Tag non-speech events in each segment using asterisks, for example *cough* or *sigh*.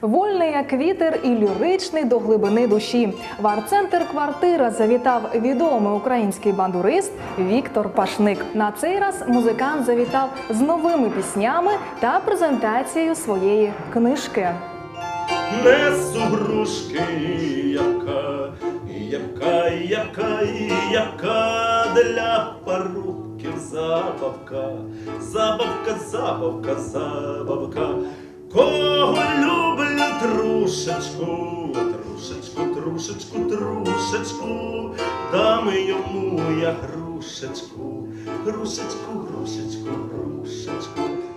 Вольний як вітер і ліричний до глибини душі. В арт-центр квартира завітав відомий український бандурист Віктор Пашник. На цей раз музикант завітав з новими піснями та презентацією своєї книжки. Несу грушки, яка, яка, яка, яка для парубків забавка, забавка, забавка, забавка. Кого люблю трушечку, трушечку, трушечку, трушечку, дам йому я грушечку, грушечку, грушечку, грушечку.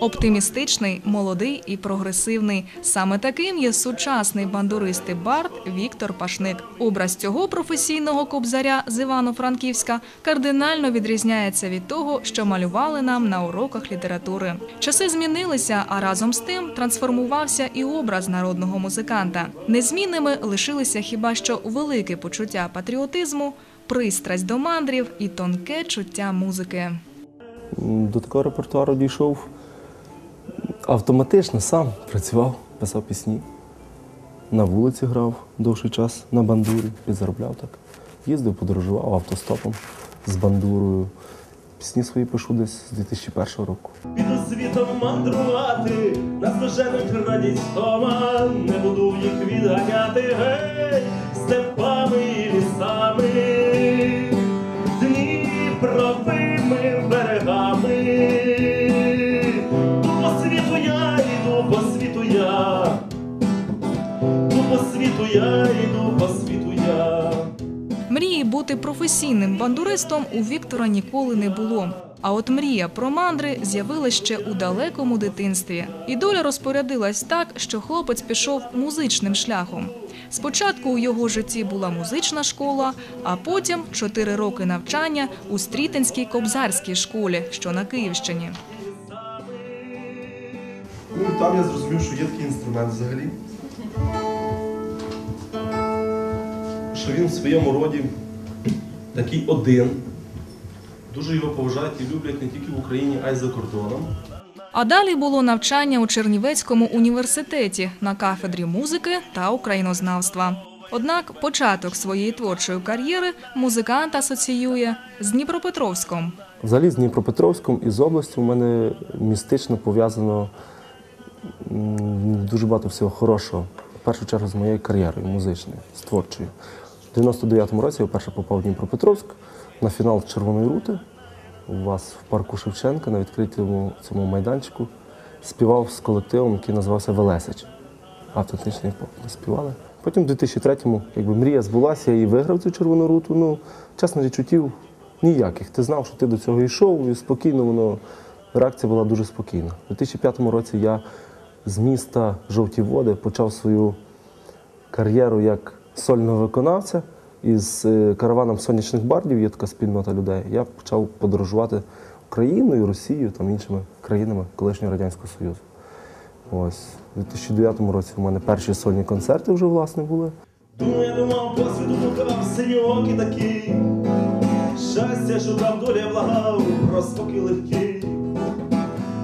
Оптимістичний, молодий і прогресивний. Саме таким є сучасний бандурист і бард Віктор Пашник. Образ цього професійного кобзаря з Івано-Франківська кардинально відрізняється від того, що малювали нам на уроках літератури. Часи змінилися, а разом з тим трансформувався і образ народного музиканта. Незмінними лишилися хіба що велике почуття патріотизму, пристрасть до мандрів і тонке чуття музики. До такого репертуару дійшов автоматично сам працював, писав пісні. На вулиці грав довший час на бандурі і заробляв так. Їздив, подорожував автостопом з бандурою. Пісні свої пишу десь з 2001 року. Піду світом мандрувати, нас доженуть радість втома, не буду їх відганяти, гей, степами і лісами, Дніпровими я йду, по світу я. Мрії бути професійним бандуристом у Віктора ніколи не було. А от мрія про мандри з'явилась ще у далекому дитинстві. І доля розпорядилась так, що хлопець пішов музичним шляхом. Спочатку у його житті була музична школа, а потім чотири роки навчання у Стрітинській кобзарській школі, що на Київщині. Ну там я зрозумів, що є такий інструмент взагалі. Що він в своєму роді такий один. Дуже його поважають і люблять не тільки в Україні, а й за кордоном. А далі було навчання у Чернівецькому університеті на кафедрі музики та українознавства. Однак початок своєї творчої кар'єри музикант асоціює з Дніпропетровськом. Взагалі з Дніпропетровськом і з областю в мене містично пов'язано дуже багато всього хорошого. В першу чергу з моєю кар'єрою музичною, з творчою. У 99-му році я вперше попав в Дніпропетровськ на фінал Червоної рути. У вас в парку Шевченка на відкритому цьому майданчику співав з колективом, який називався Велесич. Автентичний поп. Ми співали. Потім в 2003-му, якби мрія збулася, я і виграв цю червону руту. Ну, чесно, відчуттів ніяких. Ти знав, що ти до цього йшов, і спокійно воно. Реакція була дуже спокійна. У 2005 році я з міста Жовті Води почав свою кар'єру як сольного виконавця. Із е, караваном сонячних бардів є така спільнота людей. Я почав подорожувати Україною, Росією там іншими країнами колишнього Радянського Союзу. Ось у 2009 році у мене перші сольні концерти вже власне були. Думаю, я думав, по світу блукав, синьоокі такий. Щастя шукав, доля благав, про спокій легкий.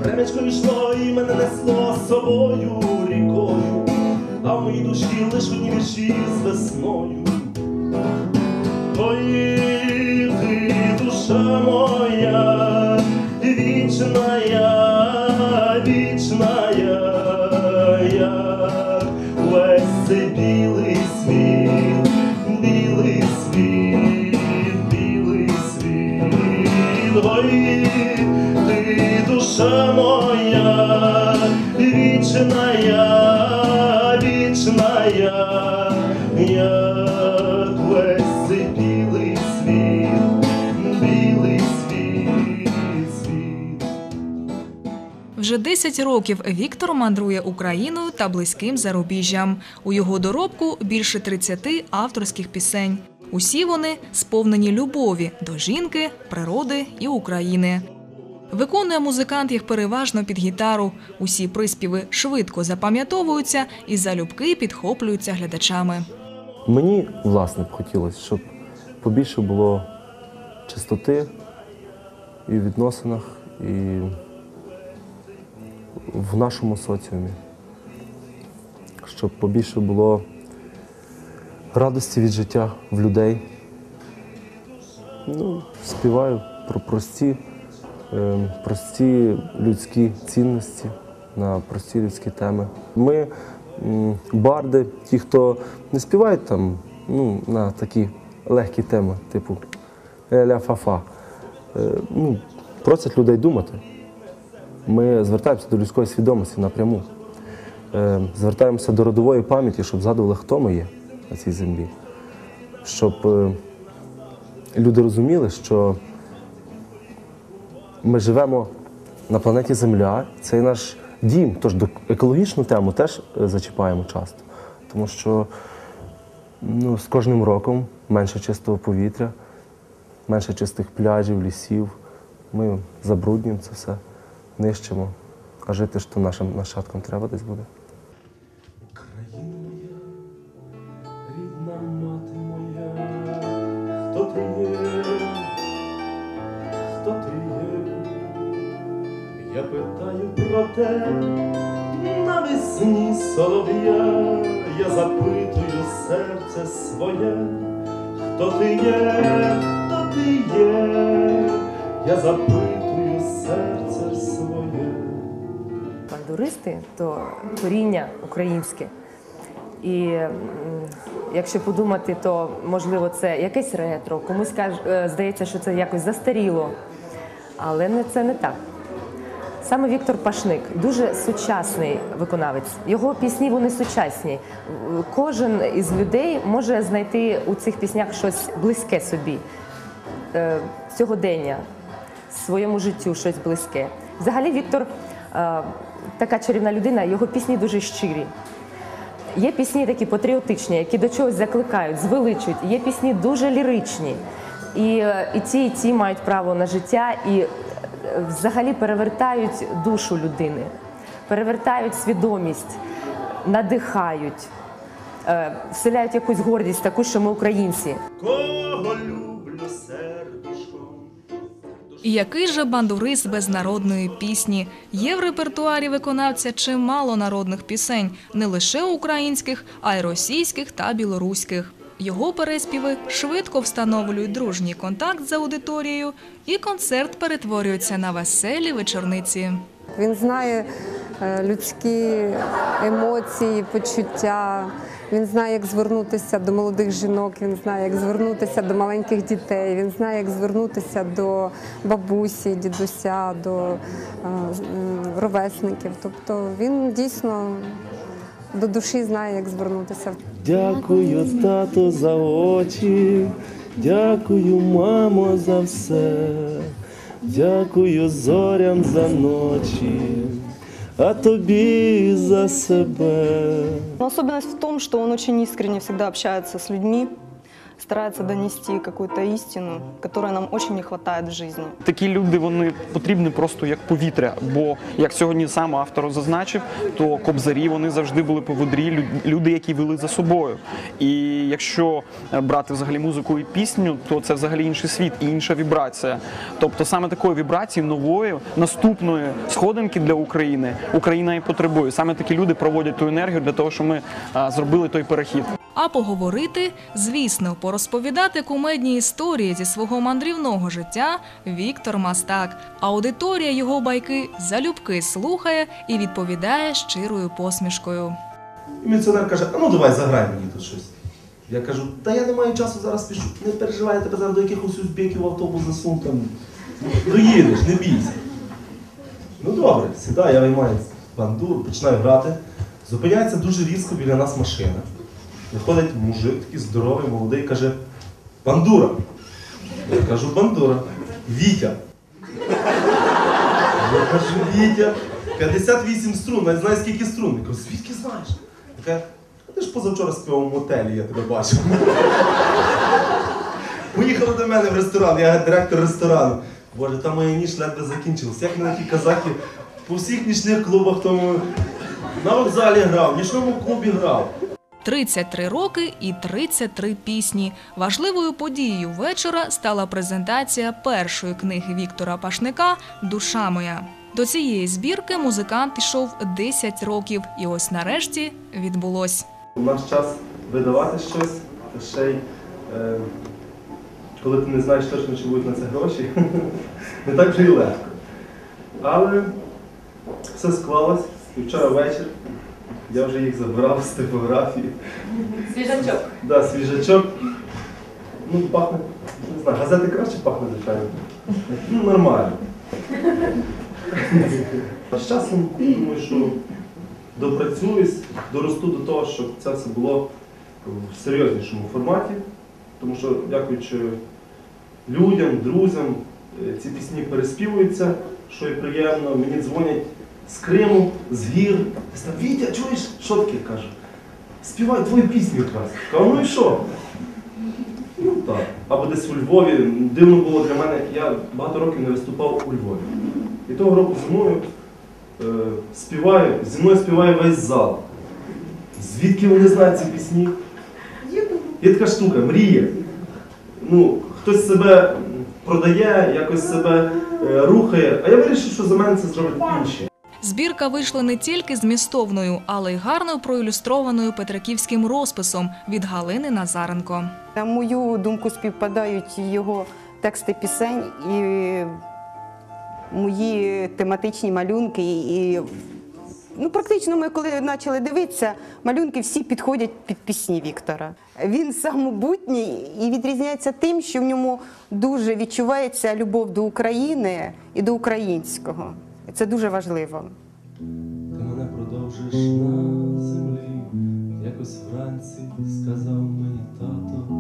Времечко йшло і мене несло з собою рікою, а в моїй душі лиш одні вірші з весною. Ой, ти, душа моя, вічна вічна я, цей білий світ, білий світ, білий світ. Ой, ти, душа моя, вічна я, вічна я, як весь цей білий світ, білий світ, світ. Вже 10 років Віктор мандрує Україною та близьким зарубіжжям. У його доробку більше 30 авторських пісень. Усі вони сповнені любові до жінки, природи і України. Виконує музикант їх переважно під гітару. Усі приспіви швидко запам'ятовуються і залюбки підхоплюються глядачами. Мені, власне, б хотілося, щоб побільше було чистоти і в відносинах, і в нашому соціумі. щоб побільше було радості від життя в людей. Ну, співаю про прості, прості людські цінності на прості людські теми. Ми барди, ті, хто не співають там ну, на такі легкі теми, типу ля фа-фа, е, ну, просять людей думати. Ми звертаємося до людської свідомості напряму. Е, Звертаємося до родової пам'яті, щоб згадували, хто ми є на цій землі. Щоб е, люди розуміли, що ми живемо на планеті Земля, це наш дім. Тож екологічну тему теж е, зачіпаємо часто. Тому що ну, з кожним роком менше чистого повітря, менше чистих пляжів, лісів. Ми забруднюємо це все, нищимо. А жити ж то нашим нащадкам треба десь буде. Те, навесні солов'я, я запитую серце своє, хто ти є, хто ти є, я запитую серце своє. бандуристи то коріння українське. І якщо подумати, то можливо це якесь ретро, комусь каже, е, здається, що це якось застаріло. Але це не так. Саме Віктор Пашник дуже сучасний виконавець. Його пісні вони сучасні. Кожен із людей може знайти у цих піснях щось близьке собі, е, сьогодення, своєму життю щось близьке. Взагалі, Віктор е, така чарівна людина, його пісні дуже щирі. Є пісні такі патріотичні, які до чогось закликають, звеличують. Є пісні дуже ліричні. І, е, і ті, і ті мають право на життя і взагалі перевертають душу людини, перевертають свідомість, надихають, е, вселяють якусь гордість, таку, що ми українці. Кого люблю сердушком. І який же бандурист без народної пісні? Є в репертуарі виконавця чимало народних пісень, не лише українських, а й російських та білоруських. Його переспіви швидко встановлюють дружній контакт з аудиторією, і концерт перетворюється на веселі вечорниці. Він знає е, людські емоції, почуття. Він знає, як звернутися до молодих жінок, він знає, як звернутися до маленьких дітей, він знає, як звернутися до бабусі, дідуся, до е, ровесників. Тобто він дійсно до душі знає, як звернутися. Дякую, тато, за очі, дякую, мамо, за все, дякую зорям за ночі, а тобі за себе. Но особенность в том, что он очень искренне всегда общается с людьми, старается донести какую-то истину, которой нам очень не хватает в жизни. Такі люди вони потрібні просто як повітря. Бо як сьогодні сам автор зазначив, то кобзарі вони завжди були поводрі, люди, які вели за собою. І якщо е, брати взагалі музику і пісню, то це взагалі інший світ і інша вібрація. Тобто саме такої вібрації нової, наступної сходинки для України Україна і потребує. Саме такі люди проводять ту енергію для того, щоб ми е, зробили той перехід. А поговорити, звісно, порозповідати кумедні історії зі свого мандрівного життя Віктор Мастак. Аудиторія його байки залюбки слухає і відповідає щирою посмішкою. І міліціонер каже, а ну давай заграй мені тут щось. Я кажу, та я не маю часу, зараз пішу. Не переживай, я тебе зараз до якихось узбеків автобус засуну там. Доїдеш, не бійся. Ну добре, сідаю, я виймаю бандуру, починаю грати. Зупиняється дуже різко біля нас машина. Виходить мужик, такий здоровий, молодий, каже, бандура. Я кажу, бандура. Вітя. Я кажу, Вітя, 58 струн, навіть знаю, скільки струн. Я кажу, звідки знаєш? Я кажу, «А ти ж позавчора співав в мотелі, я тебе бачив. Поїхали до мене в ресторан, я директор ресторану. Боже, там моя ніч ледве закінчилась. Як мене ті казахи по всіх нічних клубах тому на вокзалі грав, в нічному клубі грав. 33 роки і 33 пісні. Важливою подією вечора стала презентація першої книги Віктора Пашника Душа моя. До цієї збірки музикант йшов 10 років, і ось нарешті відбулось. У наш час видавати щось, ще й е, коли ти не знаєш точно, чи будуть на це гроші, *laughs* не так вже й легко. Але все склалось. І вчора вечір я вже їх забирав з типографії. Свіжачок. Да, свіжачок. Ну, пахне, не знаю, газети краще пахне, звичайно. Ну, нормально. А з часом думаю, що допрацююсь, доросту до того, щоб це все було в серйознішому форматі. Тому що, дякуючи людям, друзям, е, ці пісні переспівуються, що і приємно. Мені дзвонять з Криму, з гір. Там, Вітя, чуєш, що таке кажу? Співай твою пісню якраз. Кажу, ну і що? Ну так. Або десь у Львові. Дивно було для мене, я багато років не виступав у Львові. І того року зимою е, співаю, зі мною співає весь зал. Звідки вони знають ці пісні? Є така штука, мрія. Ну, хтось себе продає, якось себе е, рухає, а я вирішив, що за мене це зроблять інші. Збірка вийшла не тільки змістовною, але й гарно проілюстрованою петриківським розписом від Галини Назаренко. На мою думку, співпадають його тексти пісень і мої тематичні малюнки. І ну, практично ми, коли почали дивитися, малюнки всі підходять під пісні Віктора. Він самобутній і відрізняється тим, що в ньому дуже відчувається любов до України і до українського. Це дуже важливо. Ти мене продовжиш на землі, якось вранці сказав мені тато,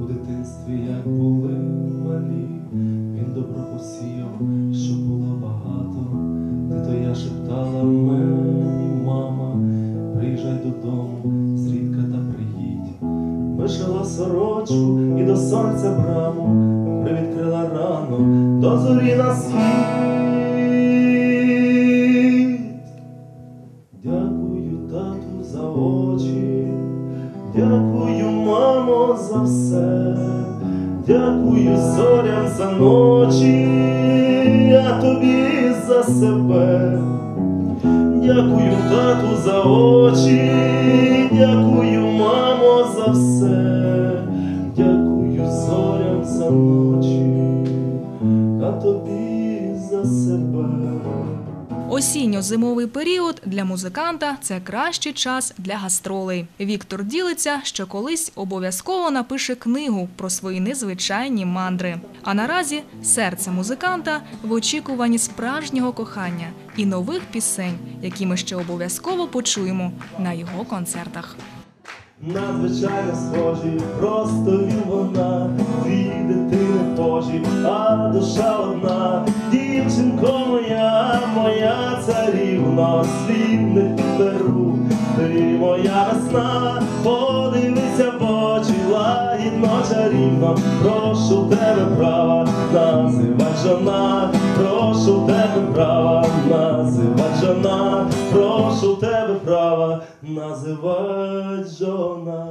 у дитинстві як були малі, він добро посіяв, що було багато. Ти то я шептала мені, мама, приїжджай додому, зрідка та приїдь. Вишила сорочку і до сонця браму, привідкрила рано, до зорі на світ. Дякую, мамо, за все, дякую зорям за ночі, а тобі за себе. Дякую, тату, за очі, дякую, Осінньо-зимовий період для музиканта це кращий час для гастролей. Віктор ділиться, що колись обов'язково напише книгу про свої незвичайні мандри. А наразі серце музиканта в очікуванні справжнього кохання і нових пісень, які ми ще обов'язково почуємо на його концертах. Надзвичайно схожі, просто він вона, дві дитини Божі, а душа царівна, світ беру, ти моя весна, подивися в очі, лагідно чарівно, прошу тебе права, називай жона, прошу тебе права, називай жона, прошу тебе права, називай жона.